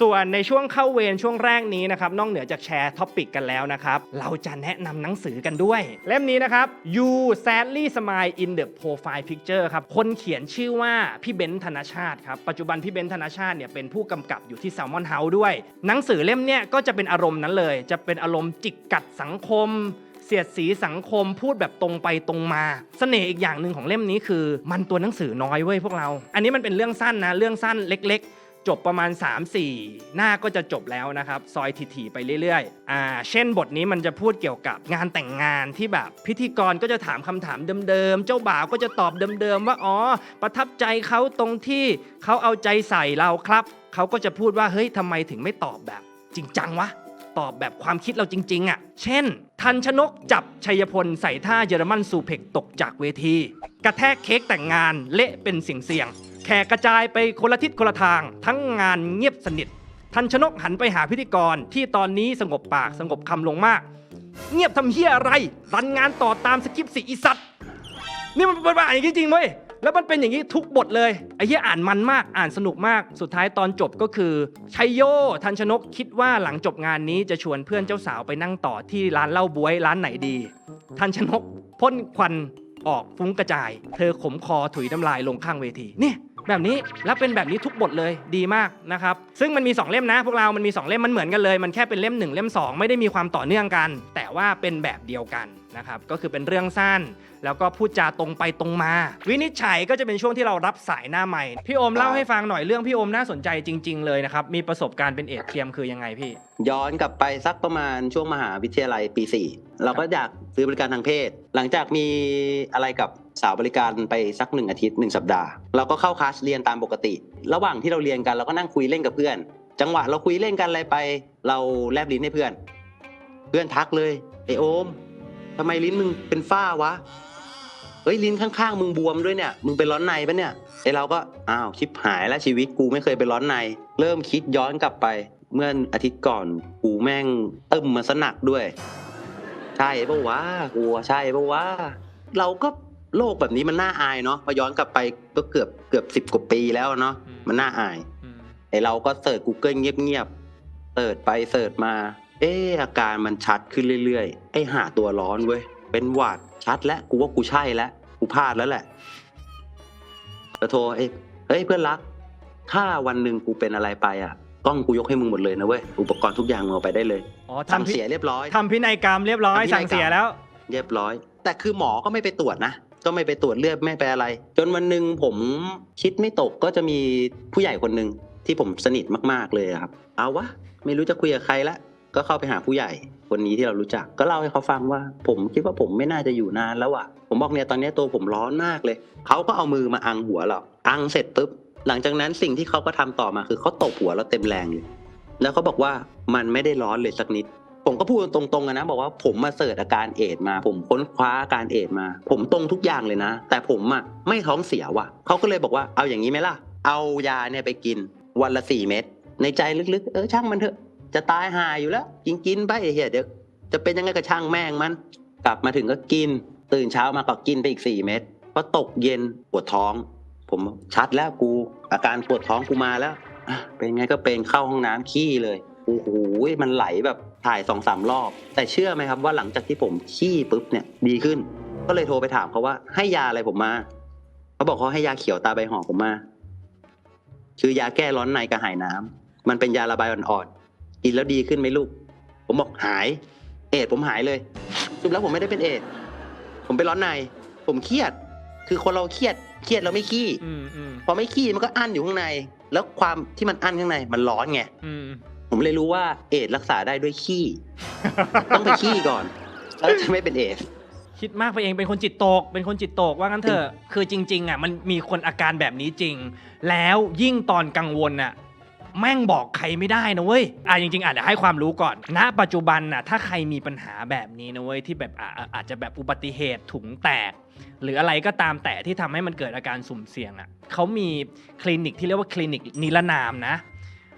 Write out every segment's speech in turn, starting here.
ส่วนในช่วงเข้าเวรช่วงแรกนี้นะครับนอกเหนือจากแชร์ท็อปิกกันแล้วนะครับเราจะแนะนำหนังสือกันด้วย เล่มนี้นะครับ You Sadly Smile in the Profile Picture ครับคนเขียนชื่อว่าพี่เบนธนชาติครับปัจจุบันพี่เบนธนชาติเนี่ยเป็นผู้กำกับอยู่ที่ Salmon House ด้วย หนังสือเล่มเนี่ยก็จะเป็นอารมณ์นั้นเลย จะเป็นอารมณ์จิกกัดสังคมเสียดสีสังคมพูดแบบตรงไปตรงมาเสน่ห์อีกอย่างหนึ่งของเล่มนี้คือ มันตัวหนังสือน้อยเว้ยพวกเรา อันนี้มันเป็นเรื่องสั้นนะเรื่องสั้นเล็ก จบประมาณ 3-4 หน้าก็จะจบแล้วนะครับ ซอยถี่ๆไปเรื่อยๆอ่าเช่นบทนี้มันจะพูดเกี่ยวกับงานแต่งงานที่แบบพิธีกรก็จะถามคำถามเดิมๆ เจ้าบ่าวก็จะตอบเดิมๆว่าอ๋อ ประทับใจเขาตรงที่เขาเอาใจใส่เราครับ เขาก็จะพูดว่าเฮ้ยทำไมถึงไม่ตอบแบบ จริงจังวะตอบแบบความคิดเราจริงๆอะ เช่น ทันชนกจับชัยพลใส่ท่าเยอรมันซูเพกตกจากเวที กระแทกเค้กแต่งงานเละเป็นเสียงเสียง แขกกระจายไปคนละทิศคนละทาง ทั้งงานเงียบสนิท ทันชนกหันไปหาพิธีกรที่ตอนนี้สงบปากสงบคำลงมาก เงียบทำเฮียอะไร รันงานต่อตามสคริปต์สิอีสัตว์นี่มันเป็นแบบอย่างนี้จริงๆเว้ยแล้วมันเป็นอย่างนี้ทุกบทเลยไอ้เหี้ยอ่านมันมากอ่านสนุกมากสุดท้ายตอนจบก็คือชัยโยทันชนกคิดว่าหลังจบงานนี้จะชวนเพื่อนเจ้าสาวไปนั่งต่อที่ร้านเหล้าบวยร้านไหนดี ทันชนกพ่นควันออกฟุ้งกระจาย เธอขมคอถุยน้ำลายลงข้างเวทีเนี่ย แบบนี้แล้วเป็นแบบนี้ทุกบทเลยดีมากนะครับซึ่งมันมี 2 เล่มนะ พวกเรา มันมี 2 เล่มมันเหมือนกันเลย มันแค่เป็นเล่ม 1 เล่ม 2 ไม่ได้มีความต่อเนื่องกัน แต่ว่าเป็นแบบเดียวกันนะครับก็คือเป็นเรื่องสั้น แล้วก็พูดจาตรงไปตรงมา วินิจฉัยก็จะเป็นช่วงที่เรารับสายหน้าใหม่ พี่โอมเล่าให้ฟังหน่อยเรื่องพี่โอมน่าสนใจจริง ๆ เลยนะครับมีประสบการณ์เป็นเอดเทียมคือยังไงพี่ ย้อนกลับไปสักประมาณช่วงมหาวิทยาลัยปี 4 เราก็อยากซื้อบริการทางเพศ หลังจากมีอะไรกับ สาวบริการไปสักหนึ่งอาทิตย์หนึ่งสัปดาห์เราก็เข้าคลาสเรียนตามปกติ ระหว่างที่เราเรียนกันเราก็นั่งคุยเล่นกับเพื่อน จังหวะเราคุยเล่นกันอะไรไป เราแลบลิ้นให้เพื่อน เพื่อนทักเลยไอโอมทำไมลิ้นมึงเป็นฝ้าวะเฮ้ยลิ้นข้างๆมึงบวมด้วยเนี่ยมึงเป็นร้อนในปะเนี่ยไอเราก็อ้าวชิบหายแล้วชีวิตกูไม่เคยเป็นร้อนใน เริ่มคิดย้อนกลับไป เมื่ออาทิตย์ก่อนกูแม่งเอิ่มมาสนักด้วย ใช่ปะวะกูว่าใช่ปะวะเราก็ โลกแบบนี้มันน่าอายเนาะพอย้อนกลับไปก็เกือบเกือบสิบกว่าปีแล้วเนาะอืมมันน่าอายไอเราก็เสิร์ช Google เงียบๆเสิร์ชไปเสิร์ชมา เอออาการมันชัดขึ้นเรื่อยๆ ไอหาตัวร้อนเว้ย เป็นหวัดชัดแล้วกูว่ากูใช่แล้วกูพลาดแล้วแหละแล้วโทรเอ้ยเฮ้ยเพื่อนรัก ถ้าวันหนึ่งกูเป็นอะไรไปอะกล้องกูยกให้มึงหมดเลยนะเว้ยอุปกรณ์ทุกอย่างมึงเอาไปได้เลยอ๋อสั่งทำพิเสียเรียบร้อยทำพินัยกรรมเรียบร้อยทำพินัยกรรมสั่งเสียแล้ว เรียบร้อย แต่คือหมอก็ไม่ไปตรวจนะ ก็ไม่ไปตรวจเลือดไม่ไปอะไร จนวันหนึ่งผมคิดไม่ตกก็จะมีผู้ใหญ่คนหนึ่งที่ผมสนิทมากๆเลยครับ เอาวะไม่รู้จะคุยกับใครละก็เข้าไปหาผู้ใหญ่คนนี้ที่เรารู้จักก็เล่าให้เขาฟังว่า ผมคิดว่าผมไม่น่าจะอยู่นานแล้วอะผมบอกเนี่ยตอนนี้ตัวผมร้อนมากเลยเขาก็เอามือมาอังหัวเราอังเสร็จปุ๊บหลังจากนั้นสิ่งที่เขาก็ทำต่อมาคือเขาตบหัวเราเต็มแรงเลยแล้วเขาบอกว่ามันไม่ได้ร้อนเลยสักนิด ผมก็พูดตรงๆนะบอกว่าผมมาเสิร์ชอาการเอดมา ผมค้นคว้าอาการเอดมา ผมตรงทุกอย่างเลยนะ แต่ผมอะไม่ท้องเสียว่ะเขาก็เลยบอกว่าเอาอย่างนี้ไหมล่ะ เอายาเนี่ยไปกินวันละสี่เม็ดในใจลึกๆ เออช่างมันเถอะจะตายหายอยู่แล้ว กินกินไปเหี้ยเดี๋ยวจะเป็นยังไงก็ช่างแม่งมัน กลับมาถึงก็กิน ตื่นเช้ามาก็กินไปอีกสี่เม็ดพอตกเย็นปวดท้อง ผมชัดแล้วกู อาการปวดท้องกูมาแล้วเป็นไงก็เป็นเข้าห้องน้ำขี้เลยโอ้โหมันไหลแบบ ถ่ายสองสามรอบ แต่เชื่อไหมครับว่าหลังจากที่ผมขี้ปุ๊บเนี่ยดีขึ้น ก็เลยโทรไปถามเขาว่าให้ยาอะไรผมมาเขาบอกเขาให้ยาเขียวตาใบห่อผมมาคือยาแก้ร้อนในกระหายน้ำมันเป็นยาระบายอ่อนๆกินแล้วดีขึ้นไหมลูก ผมบอกหาย เอดส์ผมหายเลยสรุปแล้วผมไม่ได้เป็นเอดส์ผมเป็นร้อนใน ผมเครียด คือคนเราเครียดเครียดแล้วไม่ขี้อืมอืมพอไม่ขี้มันก็อั้นอยู่ข้างใน แล้วความที่มันอั้นข้างใน มันร้อนไงอืม ผมเลยรู้ว่าเอดส์รักษาได้ด้วยขี้ ต้องไปขี้ก่อน แล้วจะไม่เป็นเอดส์คิดมากไปเองเป็นคนจิตตก เป็นคนจิตตกว่างั้นเถอะ คือจริง ๆอะมันมีคนอาการแบบนี้จริง แล้วยิ่งตอนกังวลอะแม่งบอกใครไม่ได้นะเว้ย อะจริงๆอาจจะให้ความรู้ก่อน ณ ปัจจุบันน่ะ ถ้าใครมีปัญหาแบบนี้นะเว้ยที่แบบอะอะอาจจะแบบอุบัติเหตุถุงแตก หรืออะไรก็ตามแต่ที่ทำให้มันเกิดอาการสุ่มเสี่ยงอะเขามีคลินิกที่เรียกว่าคลินิกนิรนามนะ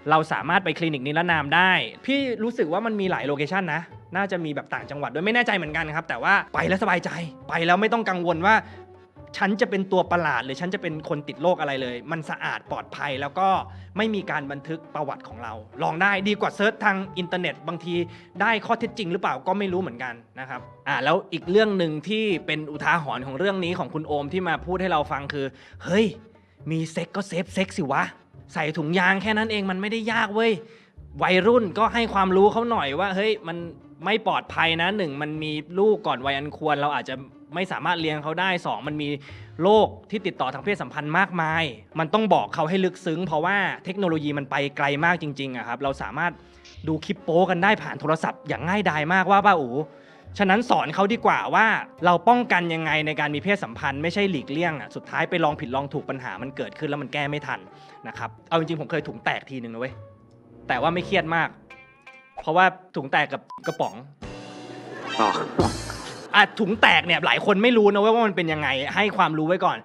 เราสามารถไปคลินิกนิรนามได้ พี่รู้สึกว่ามันมีหลายโลเคชันนะ น่าจะมีแบบต่างจังหวัดด้วยไม่แน่ใจเหมือนกันครับ แต่ว่าไปแล้วสบายใจ ไปแล้วไม่ต้องกังวลว่า ฉันจะเป็นตัวประหลาดหรือฉันจะเป็นคนติดโรคอะไรเลย มันสะอาดปลอดภัยแล้วก็ไม่มีการบันทึกประวัติของเรา ลองได้ดีกว่าเซิร์ชทางอินเทอร์เน็ต บางทีได้ข้อเท็จจริงหรือเปล่าก็ไม่รู้เหมือนกันนะครับอ่าแล้วอีกเรื่องหนึ่งที่เป็นอุทาหรณ์ของเรื่องนี้ของคุณโอมที่มาพูดให้เราฟังคือ เฮ้ย มีเซ็กก็เซฟเซ็กสิวะ ใส่ถุงยางแค่นั้นเองมันไม่ได้ยากเว้ยวัยรุ่นก็ให้ความรู้เขาหน่อยว่า เฮ้ยมันไม่ปลอดภัยนะหนึ่งมันมีลูกก่อนวัยอันควร เราอาจจะไม่สามารถเลี้ยงเขาได้สองมันมีโรคที่ติดต่อทางเพศสัมพันธ์มากมาย มันต้องบอกเขาให้ลึกซึ้ง เพราะว่าเทคโนโลยีมันไปไกลมากจริงๆอะครับเราสามารถดูคลิปโป๊กันได้ผ่านโทรศัพท์อย่างง่ายดายมากว่าป้าอู ฉะนั้นสอนเขาดีกว่าว่าเราป้องกันยังไงในการมีเพศสัมพันธ์ไม่ใช่หลีกเลี่ยงอะสุดท้ายไปลองผิดลองถูกปัญหามันเกิดขึ้นแล้วมันแก้ไม่ทันนะครับเอาจริงๆผมเคยถุงแตกทีหนึ่งนะเว้ยแต่ว่าไม่เครียดมาก เพราะว่าถุงแตกกับกระป๋องอ๋ออะถุงแตกเนี่ยหลายคนไม่รู้นะเว้ยว่ามันเป็นยังไง ให้ความรู้ไว้ก่อน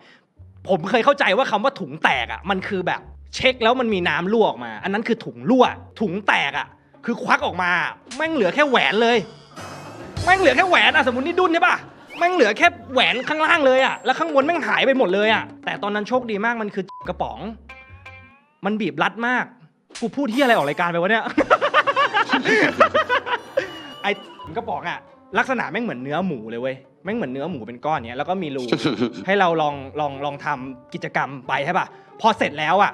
ผมเคยเข้าใจว่าคำว่าถุงแตกอะมันคือแบบเช็คแล้วมันมีน้ำรั่วออกมา อันนั้นคือถุงรั่ว ถุงแตกอะ คือควักออกมาแม่งเหลือแค่แหวนเลย แม่งเหลือแค่แหวนอะสมมตินี่ดุนใช่ปะแม่งเหลือแค่แหวนข้างล่างเลยอะแล้วข้างบนแม่งหายไปหมดเลยอะแต่ตอนนั้นโชคดีมากมันคือกระป๋อง มันบีบรัดมาก กูพูดที่อะไรออกรายการไปวะเนี่ย ไอ้กระป๋องอะลักษณะแม่งเหมือนเนื้อหมูเลยเว้ยแม่งเหมือนเนื้อหมูเป็นก้อนเนี้ยแล้วก็มีรู ให้เราลองลองลองทำกิจกรรมไปใช่ป่ะพอเสร็จแล้วอะ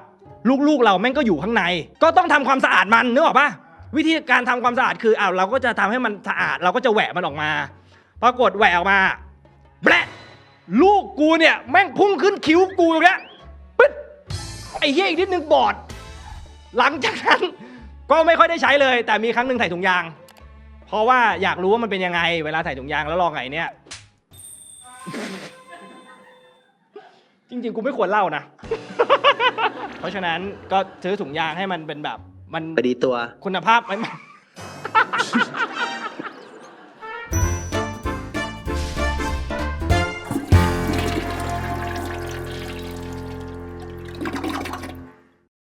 ลูกๆเราแม่งก็อยู่ข้างใน ก็ต้องทำความสะอาดมันนึกออกป่ะ วิธีการทำความสะอาดคืออ้าวเราก็จะทำให้มันสะอาด เราก็จะแหวะมันออกมา ปรากฏแหวะออกมาแบะลูกกูเนี่ยแม่งพุ่งขึ้นคิ้วกูตรงเนี้ยปึ๊ดไอ้เหี้ยอีกนิดนึงบอด หลังจากนั้นก็ไม่ค่อยได้ใช้เลย แต่มีครั้งหนึ่งใส่ถุงยาง เพราะว่าอยากรู้ว่ามันเป็นยังไง เวลาใส่ถุงยางแล้วลองไงเนี่ย จริงๆ กูไม่ควรเล่านะ เพราะฉะนั้นก็ซื้อถุงยางให้มันเป็นแบบ มันพอดีตัว คุณภาพไม่